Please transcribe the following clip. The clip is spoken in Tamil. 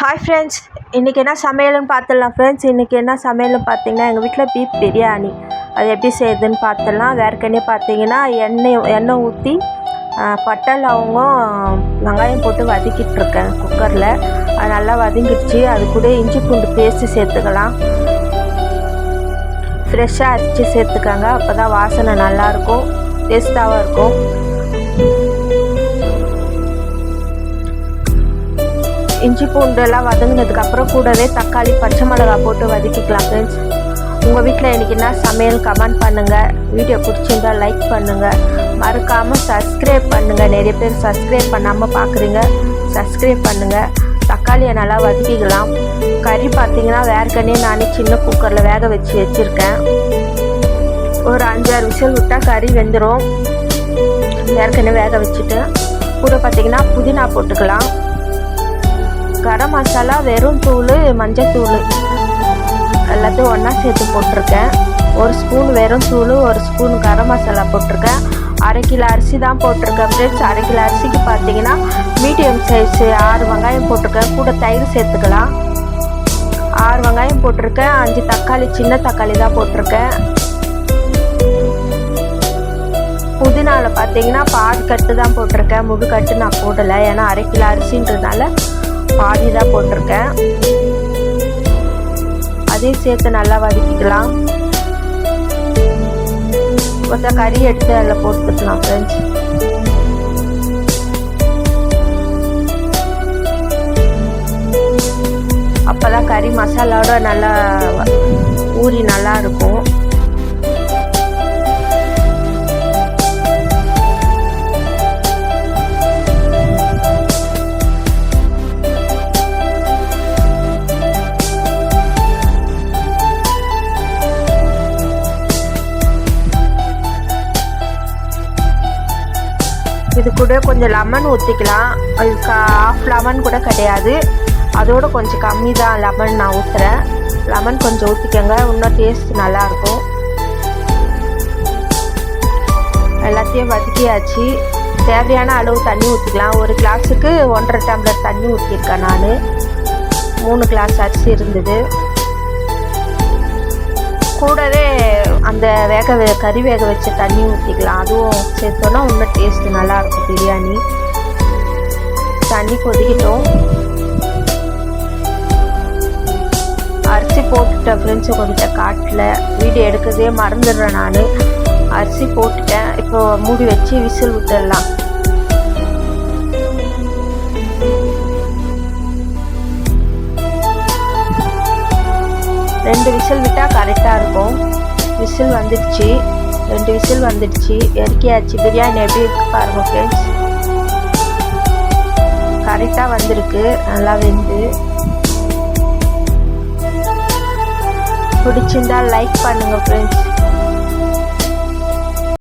ஹாய் ஃப்ரெண்ட்ஸ் இன்றைக்கி என்ன சமையல்னு பார்த்துடலாம் ஃப்ரெண்ட்ஸ் இன்றைக்கி என்ன சமையல்னு பார்த்தீங்கன்னா எங்கள் வீட்டில் பீப் பிரியாணி அது எப்படி செய்யுதுன்னு பார்த்துடலாம். வேர்க்கனே பார்த்தீங்கன்னா எண்ணெய் எண்ணெய் ஊற்றி பட்டை லவங்கம் வெங்காயம் போட்டு வதக்கிட்டுருக்கேன் குக்கரில் அது நல்லா வதங்கிடுச்சு. அது கூட இஞ்சி பூண்டு பேஸ்ட்டு சேர்த்துக்கலாம். ஃப்ரெஷ்ஷாக அரைச்சி சேர்த்துக்கோங்க. அப்போ தான் வாசனை நல்லாயிருக்கும் டேஸ்ட்டாகவும் இருக்கும். இஞ்சி பூண்டெல்லாம் வதங்கினதுக்கப்புறம் கூடவே தக்காளி பச்சை மிளகா போட்டு வதக்கிக்கலாம் ஃப்ரெண்ட்ஸ் உங்கள் வீட்டில் எனக்கு என்ன சமையல்? கமெண்ட் பண்ணுங்கள் வீடியோ பிடிச்சிருந்தா லைக் பண்ணுங்கள் மறக்காமல் சப்ஸ்கிரைப் பண்ணுங்கள் நிறைய பேர் சப்ஸ்கிரைப் பண்ணாமல் பார்க்குறீங்க சப்ஸ்கிரைப் பண்ணுங்கள் தக்காளியை நல்லா வதக்கிக்கலாம். கறி பார்த்தீங்கன்னா வேர்க்கனே நானே சின்ன குக்கரில் வேக வச்சு வச்சுருக்கேன். ஒரு அஞ்சாறு விசில் விட்டால் கறி வெந்துடும் வேர்க்கனே வேக வச்சுட்டு கூட பார்த்தீங்கன்னா புதினா போட்டுக்கலாம். கரம் மசாலா வெறும் தூள் மஞ்சத்தூள் எல்லாத்தையும் ஒன்றா சேர்த்து போட்டிருக்கேன். ஒரு ஸ்பூன் வெறும் தூள் ஒரு ஸ்பூன் கரம் மசாலா போட்டிருக்கேன். அரை கிலோ அரிசி தான் போட்டிருக்கேன் ஃப்ரெண்ட்ஸ் அரை கிலோ அரிசிக்கு பார்த்தீங்கன்னா மீடியம் சைஸு ஆறு வெங்காயம் போட்டிருக்கேன். கூட தயிர் சேர்த்துக்கலாம். ஆறு வெங்காயம் போட்டிருக்கேன் அஞ்சு தக்காளி சின்ன தக்காளி தான் போட்டிருக்கேன். புதினாவில் பார்த்தீங்கன்னா பாதி கட்டு தான் போட்டிருக்கேன். முழு கட்டு நான் போடலை ஏன்னா அரை கிலோ அரிசின்றதுனால பாதி தான் போட்டிருக்கேன். அதையும் சேர்த்து நல்லா வதக்கிக்கலாம். கொஞ்சம் கறி எடுத்து அதில் போட்டுக்கலாம் ஃப்ரெண்ட்ஸ் அப்போ தான் கறி மசாலாவோட நல்லா ஊறி நல்லா இருக்கும். இது கூட கொஞ்சம் லெமன் ஊற்றிக்கலாம் அதுக்கு ஆஃப் லெமன் கூட கிடையாது. அதோட கொஞ்சம் கம்மி தான் லெமன் நான் ஊற்றுறேன் லெமன் கொஞ்சம் ஊற்றிக்கோங்க இன்னும் டேஸ்ட் நல்லாயிருக்கும். எல்லாத்தையும் வதக்கியாச்சு. தேவையான அளவு தண்ணி ஊற்றிக்கலாம் ஒரு கிளாஸுக்கு ஒன்றரை டம்ளர் தண்ணி ஊற்றிருக்கேன் நான். மூணு கிளாஸ் அரிசி இருந்தது. கூடவே அந்த வேக கறி வேக வச்ச தண்ணி ஊற்றிக்கலாம் அதுவும் சேர்த்தோன்னா இன்னும் டேஸ்ட்டு நல்லாயிருக்கும். பிரியாணி. தண்ணி கொதிக்கிட்டோம். அரிசி போட்டுட்டேன் ஃப்ரெண்ட்ஸு கொஞ்சம் காட்டில். வீடியோ எடுக்கிறதே மறந்துடுறேன் நான். அரிசி போட்டுட்டேன். இப்போ மூடி வச்சு விசில் விட்டுடலாம். ரெண்டு விசில் விட்டால் கரெக்டாக இருக்கும். விசில் வந்துடுச்சு. ரெண்டு விசில் வந்துடுச்சு. இறக்கியாச்சு. பிரியாணி எப்படி இருக்கு பாருங்கள் ஃப்ரெண்ட்ஸ் கரெக்டாக வந்திருக்கு. நல்லா வெந்து. பிடிச்சிருந்தா லைக் பண்ணுங்கள் ஃப்ரெண்ட்ஸ்